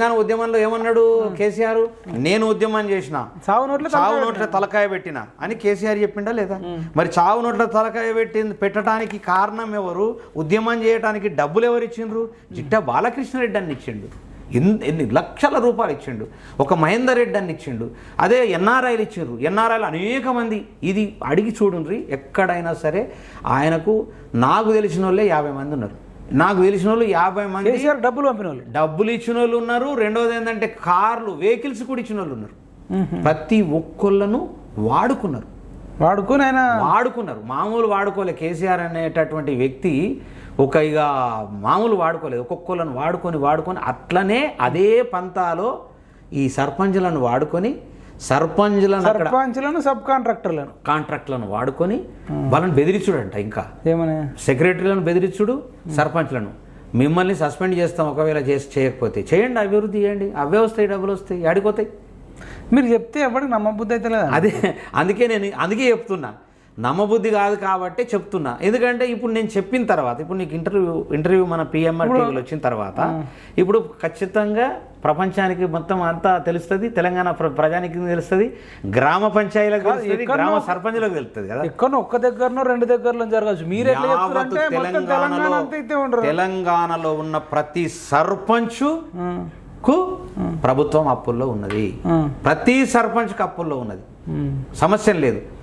తెలంగాణ ఉద్యమంలో ఏమన్నాడు కేసీఆర్? నేను ఉద్యమం చేసిన. సావు నోట్ల చావు నోట్ల తలకాయ పెట్టిన. అని కేసీఆర్ చెప్పిండా లేదా? మరి చావు నోట్ల తలకాయ పెట్టి పెట్టడానికి కారణం ఎవరు? ఉద్యమం చేయడానికి డబ్బులు ఎవరు ఇచ్చిండ్రు? జిడ్డ బాలకృష్ణారెడ్డి అని ఇచ్చిండు. ఎన్- ఎన్ని లక్షల రూపాయలు ఇచ్చిండు. ఒక మహేందర్ రెడ్డి అని ఇచ్చిండు. అదే ఎన్ఆర్ఐలు ఇచ్చిండ్రు. ఎన్ఆర్ఐలు అనేక మంది. ఇది అడిగి చూడుండ్రి. ఎక్కడైనా సరే ఆయనకు నాకు తెలిసిన వాళ్ళే యాభై మంది ఉన్నారు. నాకు తెలిసిన వాళ్ళు యాభై మంది కేసీఆర్ డబ్బులు పంపిన వాళ్ళు? డబ్బులు ఇచ్చిన వాళ్ళు ఉన్నారు. రెండోది ఏంటంటే కార్లు వెహికల్స్ కూడా ఇచ్చిన వాళ్ళు ఉన్నారు. ప్రతి ఒక్కళ్ళను వాడుకున్నారు. వాడుకొని ఆయన వాడుకున్నారు. మామూలు వాడుకోలే కేసీఆర్ అనేటటువంటి వ్యక్తి ఒక ఇక మామూలు వాడుకోలేదు. ఒక్కొక్కళ్ళను వాడుకొని వాడుకొని అట్లనే అదే పంతాలో ఈ సర్పంచులను వాడుకొని సర్పంచులను సర్పంచ్లను సబ్ కాంట్రాక్టర్లను. కాంట్రాక్ట్లను వాడుకొని వాళ్ళని బెదిరించుడంట ఇంకా. ఏమని? సెక్రటరీలను బెదిరించుడు సర్పంచ్లను. మిమ్మల్ని సస్పెండ్ చేస్తాం ఒకవేళ చేసి చేయకపోతే. చేయండి అభివృద్ధి చేయండి. అవే వస్తాయి డబ్బులు వస్తాయి ఆడిపోతాయి. మీరు చెప్తే ఎవరికి నమ్మబుద్ధి అయితే లేదా అదే అందుకే నేను అందుకే చెప్తున్నా. నమ్మబుద్ధి కాదు కాబట్టి చెప్తున్నా. ఎందుకంటే ఇప్పుడు నేను చెప్పిన తర్వాత ఇప్పుడు నీకు ఇంటర్వ్యూ ఇంటర్వ్యూ మన పిఎంఆర్ టీవీలో వచ్చిన తర్వాత ఇప్పుడు ఖచ్చితంగా ప్రపంచానికి మొత్తం అంతా తెలుస్తుంది తెలంగాణ ప్ర- ప్రజానికి తెలుస్తుంది గ్రామ పంచాయతీలకు తెలుస్తుంది గ్రామ సర్పంచులకు తెలుస్తుంది కదా. ఎక్కడో ఒక్క దగ్గరనో రెండు దగ్గరలో జరగచ్చు. మీరు తెలంగాణలో తెలంగాణలో ఉన్న ప్రతి సర్పంచు. కు ప్రభుత్వం అప్పుల్లో ఉన్నది. ప్రతి సర్పంచ్కి అప్పుల్లో ఉన్నది. సమస్య లేదు.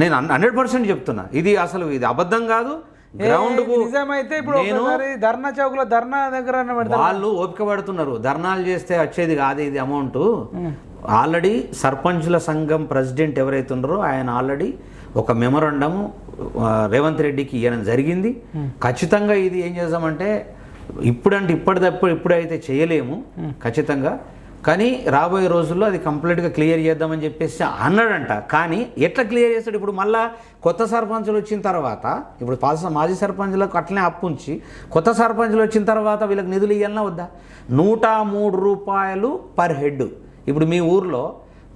నేను హండ్రెడ్ పర్సెంట్ చెప్తున్నా. ఇది అసలు ఇది అబద్ధం కాదు. గ్రౌండ్కు నిజమైతే ఇప్పుడు నేను ధర్నా చౌక్లో ధర్నా దగ్గర వాళ్ళు ఓపిక పడుతున్నారు. ధర్నాలు చేస్తే వచ్చేది కాదు ఇది అమౌంట్ ఆల్రెడీ సర్పంచుల సంఘం ప్రెసిడెంట్ ఎవరైతే ఉన్నారో ఆయన ఆల్రెడీ ఒక మెమొరండము రేవంత్ రెడ్డికి ఇవ్వడం జరిగింది. ఖచ్చితంగా ఇది ఏం చేద్దామంటే ఇప్పుడంటే ఇప్పటిదప్పుడు ఇప్పుడైతే చేయలేము. ఖచ్చితంగా కానీ రాబోయే రోజుల్లో అది కంప్లీట్గా క్లియర్ చేద్దామని చెప్పేసి అన్నాడంట. కానీ ఎట్లా క్లియర్ చేస్తాడు? ఇప్పుడు మళ్ళా కొత్త సర్పంచులు వచ్చిన తర్వాత ఇప్పుడు పాత మాజీ సర్పంచులకు అట్లనే అప్పు ఉంచి కొత్త సర్పంచులు వచ్చిన తర్వాత వీళ్ళకి నిధులు ఇవ్వాలన్నా వద్దా? నూట మూడు రూపాయలు పర్ హెడ్. ఇప్పుడు మీ ఊర్లో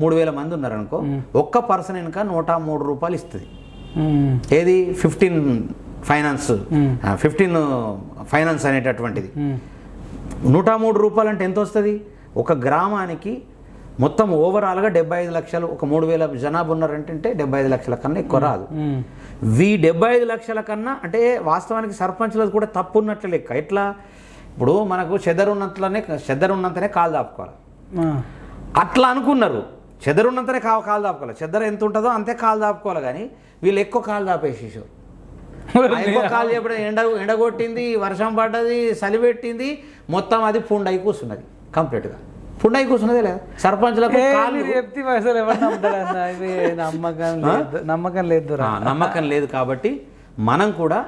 మూడు వేల మంది ఉన్నారనుకో ఒక్క పర్సన్ వెనుక నూట మూడు రూపాయలు ఇస్తుంది. ఏది? Fifteen finance. ఫిఫ్టీన్ ఫైనాన్స్ అనేటటువంటిది. నూట మూడు రూపాయలు అంటే ఎంత వస్తుంది? ఒక గ్రామానికి మొత్తం ఓవరాల్గా డెబ్బై ఐదు లక్షలు ఒక మూడు వేల జనాభా ఉన్నారంటే డెబ్బై ఐదు లక్షల కన్నా ఎక్కువ రాదు. వీ డెబ్బై ఐదు లక్షల కన్నా అంటే వాస్తవానికి సర్పంచ్లకు కూడా తప్పు ఉన్నట్లే లెక్క. ఎట్లా? ఇప్పుడు మనకు చెదరున్నట్లనే చెదరున్నంతనే కాలు దాపుకోవాలి. అట్లా అనుకున్నారు. చెదరున్నంతనే కా కాలు దాపుకోవాలి. చెదర ఎంత ఉంటుందో అంతే కాలు దాపుకోవాలి కానీ వీళ్ళు ఎక్కువ కాలు దాపేసేసారు ఎక్కువ కాలు చెప్పడం ఎండ ఎండగొట్టింది వర్షం పడ్డది చలి పెట్టింది మొత్తం అది పుండై కూర్చున్నది కంప్లీట్గా. పుండై కూర్చున్నదే లేదా? సర్పంచ్లకు నమ్మకం లేదు. నమ్మకం లేదు నమ్మకం లేదు కాబట్టి మనం కూడా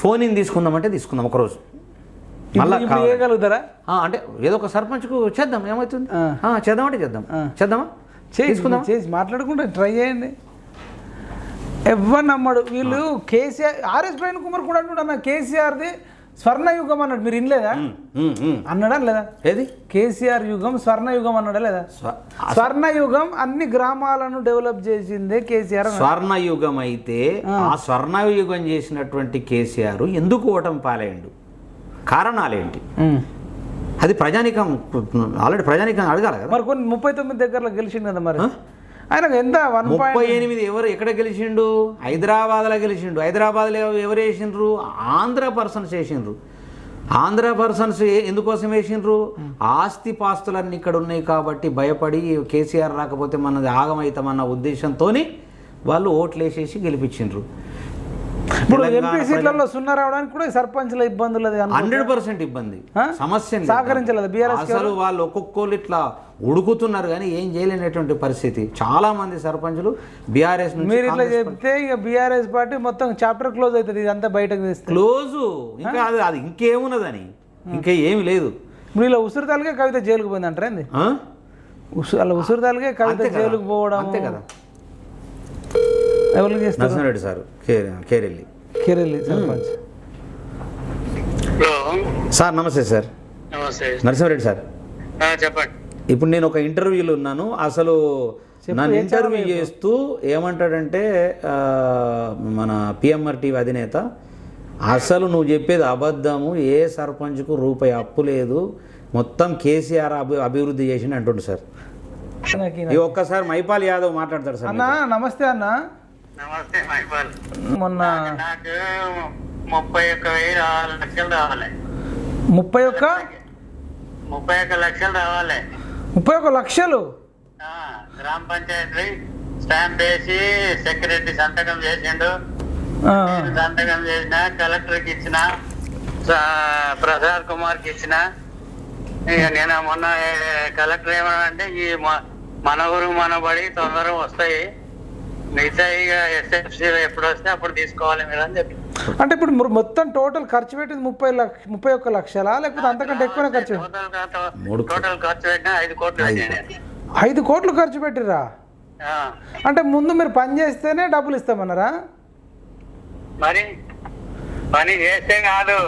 ఫోన్ ఇన్ తీసుకుందామంటే తీసుకుందాం ఒకరోజు. మళ్ళా. చేయగలుగుతారా? అంటే ఏదో ఒక సర్పంచ్కు చేద్దాం. ఏమవుతుంది చేద్దామంటే చేద్దాం. చేద్దామా? చేసి తీసుకుందాం చేసి మాట్లాడుకుంటే ట్రై చేయండి. ఎవరు నమ్మడు? వీళ్ళు కేసీఆర్ ఆర్ఎస్ ప్రవీణ్ కుమార్ కూడా అంటున్నా కేసీఆర్ది స్వర్ణయుగం అన్నాడు. మీరు ఉమ్. అన్నాడా? లేదా? ఏది? కేసీఆర్ యుగం స్వర్ణయుగం అన్నాడా? లేదా? స్వ- స్వర్ణయుగం అన్ని గ్రామాలను డెవలప్ చేసిందే కేసీఆర్. స్వర్ణయుగం అయితే ఆ. స్వర్ణయుగం చేసినటువంటి కేసీఆర్ ఎందుకు ఓటమి పాలేయండు కారణాలేంటి. అది ప్రజానికం ఆల్రెడీ ప్రజానికం అడగాలి కదా. మరి కొన్ని ముప్పై తొమ్మిది దగ్గరలో గెలిచిండు కదా మరి? ఆయనకు ఎంత వన్ ముప్పై ఎనిమిది ఎవరు ఎక్కడ గెలిచిండు? హైదరాబాద్లో గెలిచిండు. హైదరాబాద్లో ఎవరు వేసిండ్రు? ఆంధ్ర పర్సన్స్ వేసిండ్రు. ఆంధ్ర పర్సన్స్ ఎందుకోసం వేసిండ్రు? ఆస్తి పాస్తులన్నీ ఇక్కడ ఉన్నాయి కాబట్టి భయపడి కేసీఆర్ రాకపోతే మనది ఆగమవుతామన్న ఉద్దేశంతో వాళ్ళు ఓట్లు వేసేసి గెలిపించిండ్రు. ఇప్పుడు ఎంపీ సీట్లలో సున్నా రావడానికి కూడా సర్పంచ్ల ఇబ్బందులు హండ్రెడ్ పర్సెంట్ ఇబ్బంది? సమస్య లేదు. సహకరించలేదు. బీఆర్ఎస్ అసలు వాళ్ళు ఒక్కొక్కరు ఇట్లా ఉడుకుతున్నారు కానీ ఏం చేయలేనటువంటి పరిస్థితి. చాలా మంది సర్పంచులు బీఆర్ఎస్ మీరు ఇట్లా చెప్తే ఇక బీఆర్ఎస్ పార్టీ మొత్తం చాప్టర్ క్లోజ్ అవుతుంది. ఇదంతా బయటకు తీస్తే. క్లోజు. ఇంకా అది అది ఇంకేమున్నదని. ఇంకా ఏమి లేదు. ఇప్పుడు ఇలా ఉసురు తాలకే కవిత జైలుకు పోయింది అంటారా ఏంది? ఆ? ఉసు అలా ఉసురు కవిత. జైలుకు పోవడం అంతే కదా. ఎవరికి చేస్తారు? నరసింహారెడ్డి సార్ కేర్ కేరెల్లి. కెరెల్లి సర్పంచ్. సార్ నమస్తే సార్. నమస్తే. నరసింహారెడ్డి సార్. ఆ, చెప్పండి. ఇప్పుడు నేను ఒక ఇంటర్వ్యూలో ఉన్నాను. అసలు చెప్పు, నన్ను ఇంటర్వ్యూ చేస్తూ ఏమంటాడంటే మన పిఎంఆర్ టీవీ అధినేత అసలు నువ్వు చెప్పేది అబద్ధము ఏ సర్పంచ్కు రూపాయి అప్పు లేదు మొత్తం కేసీఆర్ అభి అభివృద్ధి చేసిండు అంటుండు సార్. ఒక్కసారి మైపాల్ యాదవ్ మాట్లాడతాడు సార్ అన్న నమస్తే అన్న. నమస్తే మైపాల్ మొన్న నాకు ముప్పై ఒక్క వెయ్యి లక్షలు రావాలి. ముప్పై ఒక్క? ముప్పై ఒక్క లక్షలు రావాలి. ముప్పై ఒక్క లక్షలు? గ్రామ పంచాయతీ స్టాంప్ వేసి సెక్రటరీ సంతకం చేసిండు. సంతకం చేసిన కలెక్టర్కి ఇచ్చిన ప్రసాద్ కుమార్కి ఇచ్చిన. ఇక నేను మొన్న కలెక్టర్ ఏమన్నాడంటే ఈ మ- మన ఊరు మనబడి తొందరగా వస్తాయి. ఎస్ఎఫ్సీ ఎప్పుడు వస్తే అప్పుడు తీసుకోవాలి మీరు అని చెప్పి. అంటే ఇప్పుడు మొత్తం టోటల్ ఖర్చు పెట్టింది ముప్పై లక్ష ముప్పై ఒక్క లక్షలా? లేకపోతే అంతకంటే ఎక్కువనే ఖర్చు? టోటల్ ఖర్చు పెట్టిన ఐదు కోట్లు ఐదు కోట్లు. ఖర్చు పెట్టిరా ఆ, అంటే ముందు మీరు పని చేస్తేనే డబ్బులు ఇస్తామన్నారా? మరి పని చేస్తే కాదు.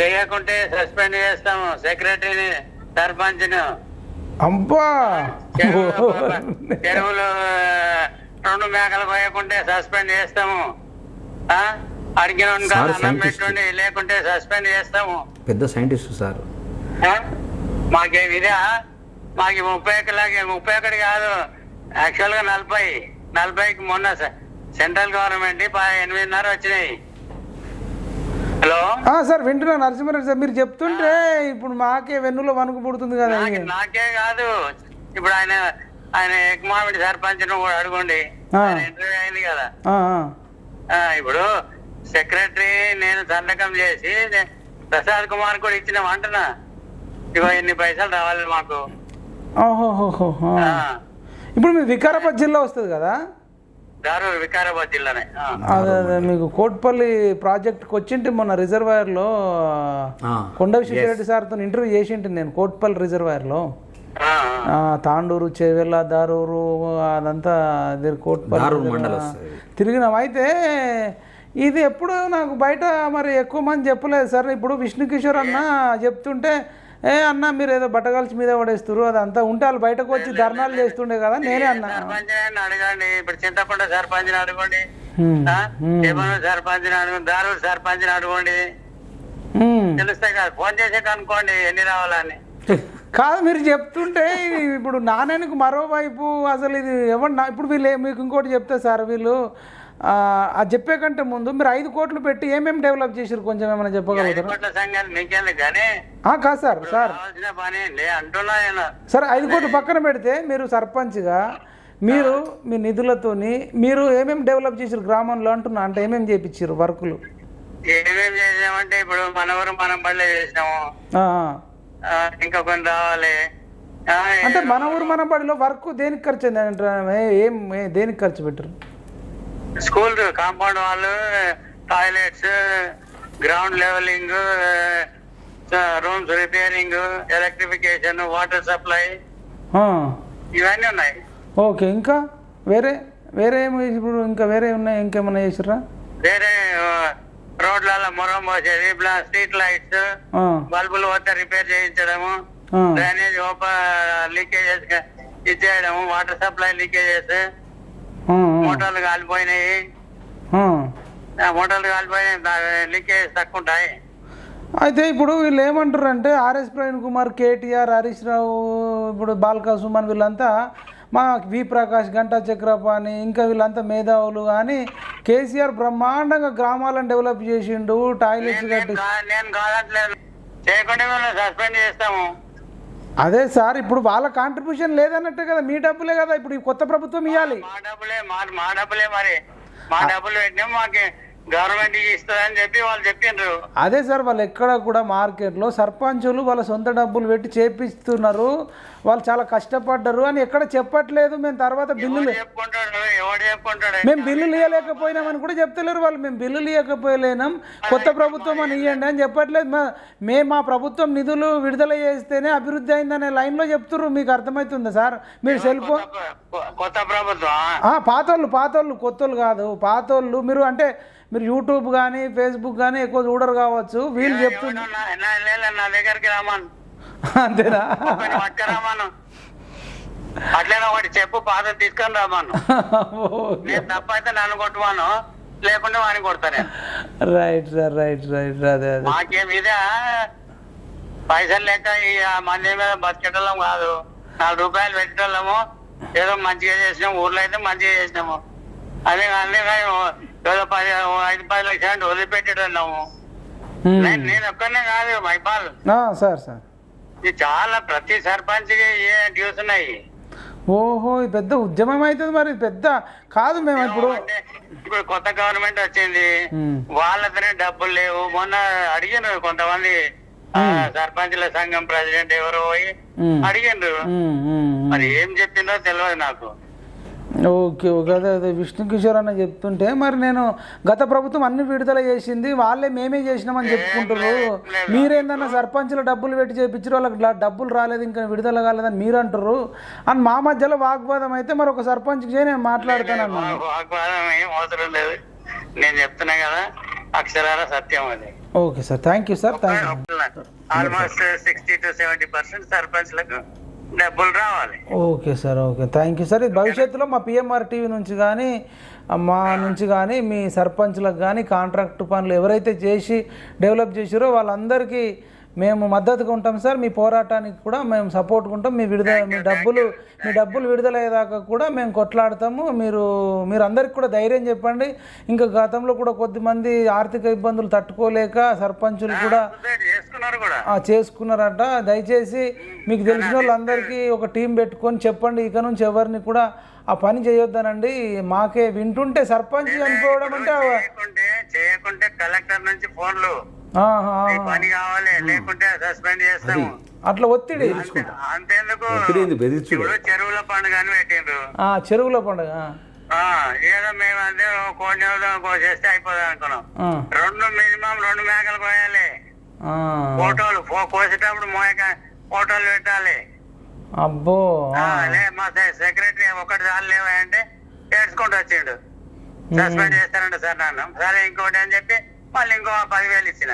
చేయకుంటే సస్పెండ్ చేస్తాము సెక్రటరీని సర్పంచ్ను. అబ్బా! చెరువులు రెండు మేకలు పోయకుంటే సస్పెండ్ చేస్తాము. ఆ? అడిగిన అన్నం. పెట్టుండి లేకుంటే సస్పెండ్ చేస్తాము. పెద్ద సైంటిస్ట్ సార్. ఆ? మాకేం ఇదా? మాకు ముప్పై ఒకలాగే ముప్పై ఒకటి కాదు. యాక్చువల్గా నలభై. నలభైకి మొన్న సెంట్రల్ గవర్నమెంట్ ఎనిమిదిన్నర వచ్చినాయి. హలో? ఆ, సార్ వింటున్నా నరసింహారెడ్డి సార్ మీరు చెప్తుంటే ఇప్పుడు మాకే వెన్నులో వణుకు పుడుతుంది కదా నాకు నాకే కాదు. ఇప్పుడు ఆయన ఆయన ఎకమామిడి సర్పంచ్ కూడా అడగండి. ఆయన ఇంటర్వ్యూ అయింది కదా. ఆ, ఆ. ఆ, ఇప్పుడు సెక్రటరీ నేను సంతకం చేసి ప్రసాద్ కుమార్ కూడా ఇచ్చిన అంటున్నా. ఇగో ఎన్ని పైసలు రావాలి మాకు. ఓహోహోహో, ఆ. ఆ, ఇప్పుడు మీ వికారాబాద్ జిల్లా వస్తుంది కదా? దారూర్ వికారాబాద్ జిల్లానే అదే అదే మీకు కోట్పల్లి ప్రాజెక్ట్కి వచ్చింటి మొన్న రిజర్వాయర్లో ఆ, కొండ విశ్వేశ్వరరెడ్డి సార్తో ఇంటర్వ్యూ చేసింటి నేను కోట్పల్లి రిజర్వాయర్లో. తాండూరు చేవెళ్ళ దారూరు అదంతా అది కోట్పల్లి. తిరిగినాం. అయితే ఇది ఎప్పుడు నాకు బయట మరి ఎక్కువ మంది చెప్పలేదు. సార్ ఇప్పుడు విష్ణు కిషోర్ అన్న చెప్తుంటే ఏ అన్న మీరు ఏదో బట్టగాల్చి మీద పడేస్తారు అదంతా ఉంటే వాళ్ళు బయటకు వచ్చి ధర్నాలు చేస్తుండే కదా నేనే అన్నా. అడగండి. ఇప్పుడు చింతకుంట సర్పంచ్ అడగండి. సర్పంచ్ అడగండి దారూర్ సర్పంచ్ అడగండి. తెలుస్తాయి కదా ఫోన్ చేసి కనుక్కోండి ఎన్ని రావాలని. కాదు మీరు చెప్తుంటే ఇప్పుడు నాణ్యానికి మరోవైపు అసలు ఇది ఎవరు ఇప్పుడు వీళ్ళు మీకు ఇంకోటి చెప్తే సార్ వీళ్ళు అది చెప్పే కంటే ముందు మీరు ఐదు కోట్లు పెట్టి ఏమేమి డెవలప్ చేసారు కొంచెం ఏమైనా చెప్పగలుగుతారా? కాదు సార్ సార్. సరే ఐదు కోట్లు పక్కన పెడితే మీరు సర్పంచ్గా మీరు మీ నిధులతోని మీరు ఏమేమి డెవలప్ చేసారు గ్రామంలో అంటున్నా అంటే ఏమేమి చేయించారు వర్కులు? ఏమేమి చేసామంటే ఇప్పుడు మన ఊరు మనం బళ్ళే చేసినాము ఇంకా కొన్ని రావాలి. అంటే మన ఊరు మన బడిలో వర్క్ దేనికి ఖర్చు అయింది ఏం దేనికి ఖర్చు పెట్టారు? స్కూల్ కాంపౌండ్ వాళ్ళు toilets ground leveling rooms repairing electrification water supply. ఇవన్నీ ఉన్నాయి. ఓకే ఇంకా వేరే వేరే ఇప్పుడు ఇంకా వేరే ఉన్నాయి ఇంకేమైనా చేసిర్రా? వేరే రోడ్లలో మొరం పోసేది స్ట్రీట్ లైట్స్ బల్బులు వద్ద రిపేర్ చేయించడము డ్రైనేజ్ లీకేజెస్ ఇచ్చేయడము వాటర్ సప్లై లీకేజెస్ మోటార్లు కాలిపోయినాయి. మోటార్లు కాలిపోయినాయి లీకేజ్ తక్కువ ఉంటాయి. అయితే ఇప్పుడు వీళ్ళు ఏమంటారు అంటే ఆర్ఎస్ ప్రవీణ్ కుమార్ కేటీఆర్ హరీష్ రావు ఇప్పుడు బాల్కా సుమన్ వీళ్ళంతా మా వి ప్రకాష్ గంటా చక్రపాణి ఇంకా వీళ్ళంతా మేధావులు కానీ కేసీఆర్ బ్రహ్మాండంగా గ్రామాలను డెవలప్ చేసిండు టాయిలెట్స్ కట్టి నేను కాదట్లేదు. చేయకుండా మేము సస్పెండ్ చేస్తాము. అదే సార్ ఇప్పుడు వాళ్ళ కాంట్రిబ్యూషన్ లేదన్నట్టే కదా మీ డబ్బులే కదా ఇప్పుడు కొత్త ప్రభుత్వం ఇవ్వాలి మా డబ్బులే మా మా డబ్బులే మరి. మా డబ్బులు పెట్టినాం మాకు గవర్నమెంట్ ఇస్తుందని చెప్పి వాళ్ళు చెప్పిండ్రు. అదే సార్ వాళ్ళు ఎక్కడ కూడా మార్కెట్లో సర్పంచులు వాళ్ళ సొంత డబ్బులు పెట్టి చేపిస్తున్నారు. వాళ్ళు చాలా కష్టపడ్డారు అని ఎక్కడ చెప్పట్లేదు. మేము తర్వాత బిల్లులు మేము బిల్లులు ఇవ్వలేకపోయినామని కూడా చెప్తలేరు వాళ్ళు. మేము బిల్లులు ఇవ్వకపోలేనాం కొత్త ప్రభుత్వం అని ఇవ్వండి అని చెప్పట్లేదు. మా- మేము మా ప్రభుత్వం నిధులు విడుదల చేస్తేనే అభివృద్ధి అయిందనే లైన్లో చెప్తుర్రు. మీకు అర్థమవుతుందా సార్? మీరు సెల్ ఫోన్ కొత్త- ప్రభుత్వం ఆ, పాతోళ్ళు పాతోళ్ళు కొత్తోళ్ళు కాదు. పాతోళ్ళు మీరు అంటే మీరు యూట్యూబ్ కానీ ఫేస్బుక్ కానీ ఎక్కువ చూడరు కావచ్చు. వీళ్ళు చెప్తున్నారు నా దగ్గరికి రామాను అంతేనా? అట్లనే ఒకటి చెప్పు పాత తీసుకొని రామాను నేను తప్పైతే నన్ను కొట్టువాను లేకుంటే వాడిని కొడతా నేను. రైట్ సార్ రైట్ రైట్ అదే అదే. మాకేం ఇదే? పైసలు లేక ఈ మంది మీద బతికేటోళ్ళం కాదు. నాలుగు రూపాయలు పెట్టేటోళ్ళము. ఏదో మంచిగా చేసినాము ఊర్లో అయితే మంచిగా చేసినాము. అదే అదే కానీ ఏదో పది ఐదు పది లక్షలు ఉమ్. నేను ఒక్కనే కాదు మైపాల్ సార్ సార్. చాలా ప్రతి డ్యూస్ ఉన్నాయి ఓహో ఇది పెద్ద ఉద్యమం అవుతుంది మరి పెద్ద కాదు మేము ఇప్పుడు ఇప్పుడు కొత్త గవర్నమెంట్ వచ్చింది. వాళ్ళతోనే డబ్బులు లేవు మొన్న అడిగాను కొంతమంది సర్పంచుల సంఘం ప్రెసిడెంట్ ఎవరో పోయి. అడిగిండ్రు. మరి ఏం చెప్పిందో తెలియదు నాకు ఓకే ఓకే. అదే అదే. విష్ణు కిషోర్ అన్న చెప్తుంటే మరి నేను గత ప్రభుత్వం అన్ని విడుదల చేసింది వాళ్ళే మేమే చేసినామని చెప్పుకుంటారు మీరేందన్నా సర్పంచుల డబ్బులు పెట్టి చేపించారు వాళ్ళకి డబ్బులు రాలేదు ఇంకా విడుదల కాలేదని మీరు అంటారు అని మా మధ్యలో వాగ్వాదం అయితే మరి ఒక సర్పంచ్కి చేయి నేను మాట్లాడతానన్నా వా- వాగ్వాదం ఏం అవసరం లేదు. నేను చెప్తున్నా కదా అక్షరాల సత్యం అది. Okay sir. Thank you sir thank you almost sixty to seventy percent సర్పంచ్లకు డబ్బులు రావాలి. Okay sir okay. Thank you sir. ఇది భవిష్యత్తులో మా పిఎంఆర్ టీవీ నుంచి కానీ మా నుంచి కానీ మీ సర్పంచ్లకు కానీ కాంట్రాక్ట్ పనులు ఎవరైతే చేసి డెవలప్ చేసారో వాళ్ళందరికీ మేము మద్దతుగా ఉంటాం సార్ మీ పోరాటానికి కూడా మేము సపోర్ట్గా ఉంటాం. మీ విడుదల మీ డబ్బులు మీ డబ్బులు విడుదల అయ్యేదాకా కూడా మేము కొట్లాడతాము. మీరు మీరు అందరికి కూడా ధైర్యం చెప్పండి. ఇంకా గతంలో కూడా కొద్దిమంది ఆర్థిక ఇబ్బందులు తట్టుకోలేక సర్పంచులు కూడా చేసుకున్నారట. దయచేసి మీకు తెలిసిన వాళ్ళందరికీ ఒక టీం పెట్టుకొని చెప్పండి. ఇక నుంచి ఎవరిని కూడా ఆ పని చేయొద్దనండి. మాకే వింటుంటే సర్పంచ్ చనిపోవడం అంటే చేయకుంటే కలెక్టర్ నుంచి ఫోన్లు. పని కావాలి లేకుంటే సస్పెండ్ చేస్తాము. అట్లా ఒత్తిడి అంతే- అంతేందుకు. ఇప్పుడు చెరువుల పండుగ అని పెట్టిండ్రు చెరువుల పండుగ ఏదో మేము అంటే కోడి కోసేస్తే అయిపోతుంది అనుకున్నాం. రెండు మినిమం రెండు మేకలు కోయాలి. ఫోటోలు కోసేటప్పుడు మోయక ఫోటోలు పెట్టాలి. అబ్బో లే మా సెక్రటరీ ఒకటి చాలు లేవా అంటే ఏడ్చుకుంటూ వచ్చిండు. సస్పెండ్ చేస్తానంట సార్ నన్ను. సరే ఇంకోటి అని చెప్పి మళ్ళీ ఇంకో పదివేలు ఇచ్చిన.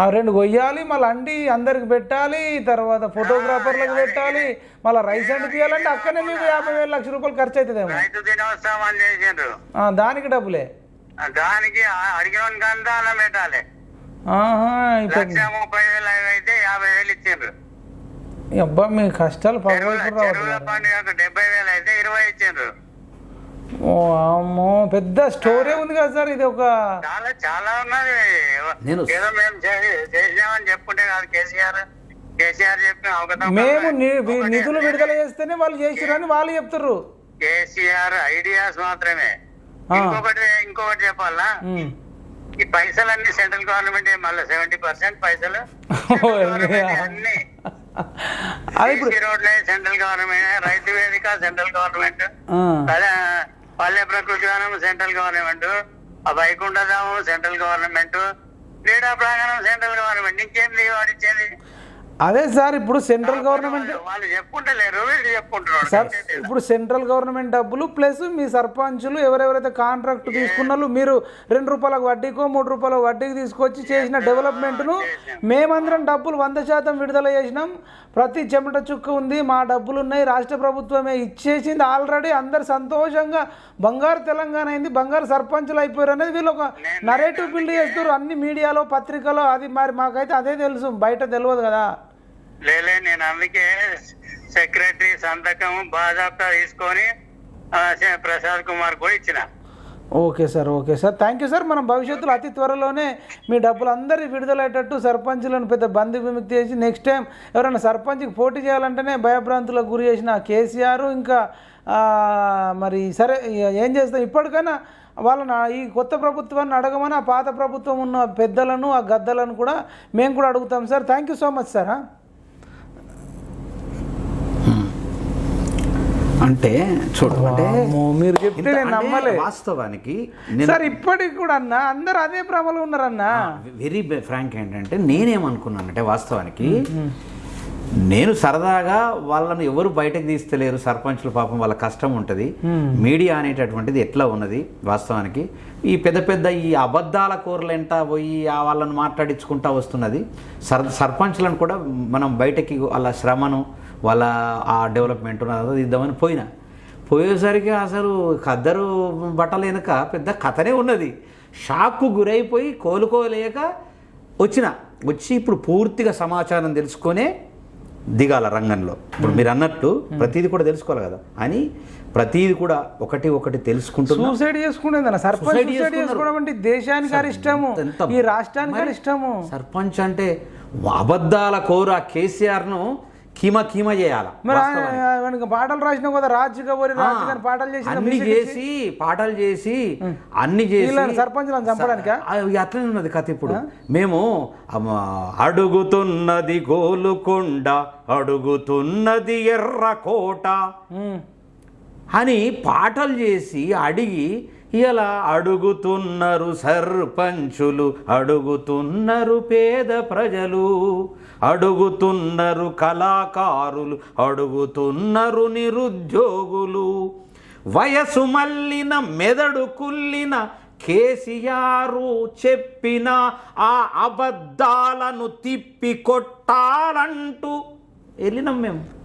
ఆ రెండు కొయ్యాలి మళ్ళీ అండి అందరికి పెట్టాలి తర్వాత ఫోటోగ్రాఫర్లకు పెట్టాలి మళ్ళీ రైస్ అండి తీయాలంటే అక్కడనే మీకు యాభై వేల లక్ష రూపాయలు ఖర్చు అవుతుందేమో. రైతు దినోత్సవం అని చేసిండ్రు. దానికి డబ్బులే. దానికి అడిగిన గంధాలం పెట్టాలి. ఆహా లక్ష ముప్పై వేలు అయితే యాభై వేలు ఇచ్చిండ్రు. అబ్బా మీ కష్టాలు పండుగ డెబ్బై వేలు అయితే ఇరవై ఇచ్చిండ్రు. అమ్మో పెద్ద స్టోరీ ఉంది కదా సార్ ఇది ఒక చాలా చాలా ఉన్నది. నేను- ఏదో మేము చే- చేసినామని చెప్పుకుంటే కాదు కేసీఆర్. కేసీఆర్ చెప్పిన అవగతం మేము నిధులు విడుదల చేస్తేనే వాళ్ళు చేసిరని వాళ్ళు చెప్తారు కేసీఆర్ ఐడియాస్ మాత్రమే. ఇంకొకటి ఇంకొకటి చెప్పాలా. ఈ పైసలన్నీ సెంట్రల్ గవర్నమెంట్ మళ్ళీ సెవెంటీ పర్సెంట్ పైసలు. అన్ని. రోడ్లే సెంట్రల్ గవర్నమెంట్ రైతు వేదిక సెంట్రల్ గవర్నమెంట్. పల్లె ప్రకృతి వనం సెంట్రల్ గవర్నమెంట్ ఆ వైకుంఠధామం సెంట్రల్ గవర్నమెంట్ క్రీడా ప్రాంగణం సెంట్రల్ గవర్నమెంట్ ఇంకేంది వాడు ఇచ్చేది? అదే సార్ ఇప్పుడు సెంట్రల్ గవర్నమెంట్ వాళ్ళు- వాళ్ళు చెప్పుకుంటలేరు వీళ్ళు చెప్పుకుంటున్నారు. సార్ ఇప్పుడు సెంట్రల్ గవర్నమెంట్ డబ్బులు ప్లస్ మీ సర్పంచులు ఎవరెవరైతే కాంట్రాక్ట్ తీసుకున్నారో మీరు రెండు రూపాయలకు వడ్డీకో మూడు రూపాయల వడ్డీకి తీసుకొచ్చి చేసిన డెవలప్మెంట్ను మేమందరం డబ్బులు వంద శాతం విడుదల చేసినాం. ప్రతి చెమట చుక్క ఉంది మా డబ్బులు ఉన్నాయి రాష్ట్ర ప్రభుత్వమే ఇచ్చేసింది. ఆల్రెడీ అందరు సంతోషంగా బంగారు తెలంగాణ అయింది బంగారు సర్పంచులు అయిపోయారు అనేది వీళ్ళు ఒక నరేటివ్ బిల్డ్ చేస్తారు అన్ని మీడియాలో పత్రికలో అది మరి మాకైతే అదే తెలుసు బయట తెలియదు కదా. లేలే నేను అందుకే సెక్రటరీ సంతకం బాజాప్తా తీసుకొని ప్రసాద్ కుమార్ కూడా ఇచ్చిన. Okay sir okay sir. Thank you sir మనం భవిష్యత్తులో అతి త్వరలోనే మీ డబ్బులు అందరి విడుదలయ్యేటట్టు సర్పంచులను పెద్ద బంధు విముక్తి చేసి నెక్స్ట్ టైం ఎవరైనా సర్పంచ్కి పోటీ చేయాలంటేనే భయభ్రాంతులకు గురి చేసిన కేసీఆర్ ఇంకా మరి సరే ఏం చేస్తాం? ఇప్పటికైనా వాళ్ళని ఈ కొత్త ప్రభుత్వాన్ని అడగమని ఆ పాత ప్రభుత్వం ఉన్న పెద్దలను ఆ గద్దలను కూడా మేము కూడా అడుగుతాం sir thank you so much sir అంటే చూడు అంటే మీరు చెప్తే నేను నమ్మలే. వాస్తవానికి సార్ ఇప్పటికి కూడా అన్న అందరు అదే భ్రమలో ఉన్నారన్నా. వెరీ ఫ్రాంక్ ఏంటంటే నేనేమనుకున్నానంటే వాస్తవానికి నేను సరదాగా వాళ్ళని ఎవరు బయటకు తీస్తలేరు సర్పంచులు పాపం వాళ్ళ కష్టం ఉంటుంది. మీడియా అనేటటువంటిది ఎట్లా ఉన్నది? వాస్తవానికి ఈ పెద్ద పెద్ద ఈ అబద్ధాల కూరలెంట పోయి ఆ వాళ్ళని మాట్లాడించుకుంటా వస్తున్నది. సర్ సర్పంచులను కూడా మనం బయటకి వాళ్ళ శ్రమను వాళ్ళ ఆ డెవలప్మెంట్ ఇద్దామని పోయినా. పోయేసరికి అసలు ఖద్దరు బట్టలు వెనుక పెద్ద కథనే ఉన్నది. షాక్కు గురైపోయి కోలుకోలేక వచ్చిన. వచ్చి ఇప్పుడు పూర్తిగా సమాచారం తెలుసుకొనే దిగాల రంగంలో. ఇప్పుడు మీరు అన్నట్టు ప్రతిదీ కూడా తెలుసుకోవాలి కదా. అని ప్రతిదీ కూడా ఒకటి ఒకటి తెలుసుకుంటున్నా. సూసైడ్ చేసుకునేదన్న. సర్పంచ్. చేసుకోవడం అంటే దేశానికి ఎంత- ఈ రాష్ట్రానికి అరిష్టము సర్పంచ్ అంటే అబద్ధాల కోర కేసీఆర్ను కీమ కీమ చేయాల మరి పాటలు రాసిన కదా రాజుగా పోయి రాజు పాటలు చేసిన అన్ని చేసి పాటలు చేసి అన్ని చేసి. సర్పంచులను చంపడానికా? అట్లనే ఉన్నది కథ ఇప్పుడు. మేము అడుగుతున్నది గోలుకొండ అడుగుతున్నది ఎర్రకోట ఉమ్. అని పాటలు చేసి అడిగి ఇలా అడుగుతున్నారు సర్పంచులు అడుగుతున్నారు పేద ప్రజలు అడుగుతున్నారు కళాకారులు అడుగుతున్నారు నిరుద్యోగులు. వయసు మల్లిన మెదడు కుల్లిన కేసీఆరు చెప్పిన ఆ అబద్ధాలను తిప్పి కొట్టాలంటూ వెళ్ళినాం మేము.